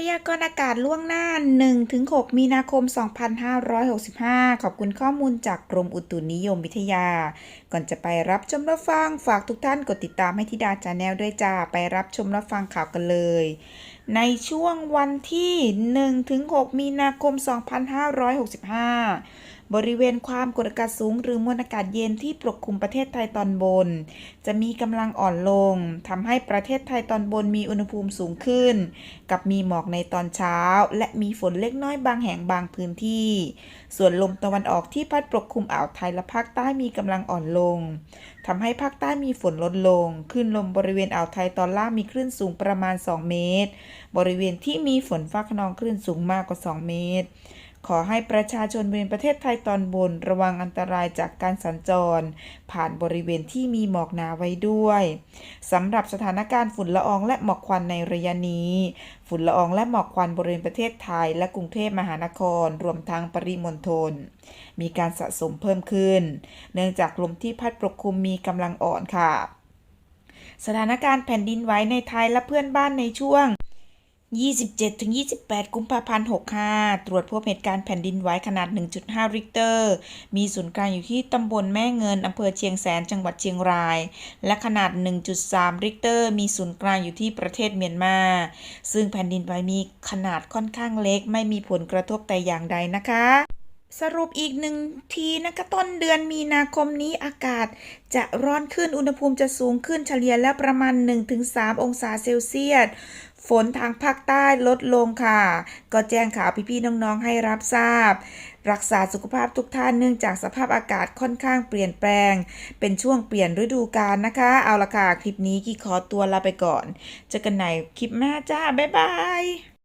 พยากรณ์อากาศล่วงหน้า 1-6 มีนาคม 2565 ขอบคุณข้อมูลจากกรมอุตุนิยมวิทยา ก่อนจะไปรับชมรับฟัง ฝากทุกท่านกดติดตามให้ธิดาจาแนลด้วยจ้า ไปรับชมรับฟังข่าวกันเลย ในช่วงวันที่ 1-6 มีนาคม 2565 บริเวณความกดอากาศสูงหรือมวลอากาศเย็นที่ปกคลุมประเทศไทยตอนบน จะมีกำลังอ่อนลงทำให้ประเทศไทยตอนบนมีอุณหภูมิสูงขึ้น กับมีหมอกในตอนเช้า และมีฝนเล็กน้อยบางแห่งบางพื้นที่ ส่วนลมตะวันออกที่พัดปกคลุมอ่าวไทยและภาคใต้มีกำลังอ่อนลงทำให้ภาคใต้มีฝนลดลงคลื่นลมบริเวณอ่าวไทยตอนล่างมีคลื่นสูงประมาณ 2 เมตรบริเวณที่มีฝนฟ้าขนองคลื่นสูงมากกว่า 2 เมตร ขอให้ประชาชนบริเวณประเทศไทยตอนบน ระวังอันตรายจากการสัญจร ผ่านบริเวณที่มีหมอกหนาไว้ด้วยสำหรับสถานการณ์ฝุ่นละอองและหมอกควันในระยะนี้ ฝุ่นละอองและหมอกควันบริเวณประเทศไทย และกรุงเทพมหานคร รวมทั้งปริมณฑลมีการสะสมเพิ่มขึ้น เนื่องจากลมที่พัดปกคลุมมีกำลังอ่อนค่ะสถานการณ์แผ่นดินไหวในไทยและเพื่อนบ้านในช่วง 27-28 กุมภาพันธ์ 65 ตรวจพบเหตุการณ์แผ่นดินไหวขนาด 1.5 ริกเตอร์ มีศูนย์กลางอยู่ที่ตำบลแม่เงินอำเภอเชียงแสน จังหวัดเชียงราย และขนาด 1.3 ริกเตอร์ มีศูนย์กลางอยู่ที่ประเทศเมียนมา ซึ่งแผ่นดินไหวมีขนาดค่อนข้างเล็ก ไม่มีผลกระทบแต่อย่างใดนะคะ สรุปอีกหนึ่งทีนะคะต้นเดือนมีนาคมนี้อากาศ จะร้อนขึ้นอุณหภูมิจะสูงขึ้นเฉลี่ยแล้วประมาณ 1-3 องศาเซลเซียสฝนทางภาคใต้ลดลงค่ะ ก็แจ้งข่าวพี่ๆน้องๆให้รับทราบ รักษาสุขภาพทุกท่านเนื่องจากสภาพอากาศค่อนข้างเปลี่ยนแปลง เป็นช่วงเปลี่ยนฤดูกาลนะคะ เอาละค่ะ คลิปนี้กี่ขอตัวลาไปก่อน เจอกันใหม่คลิปหน้าจ้า บ๊ายบาย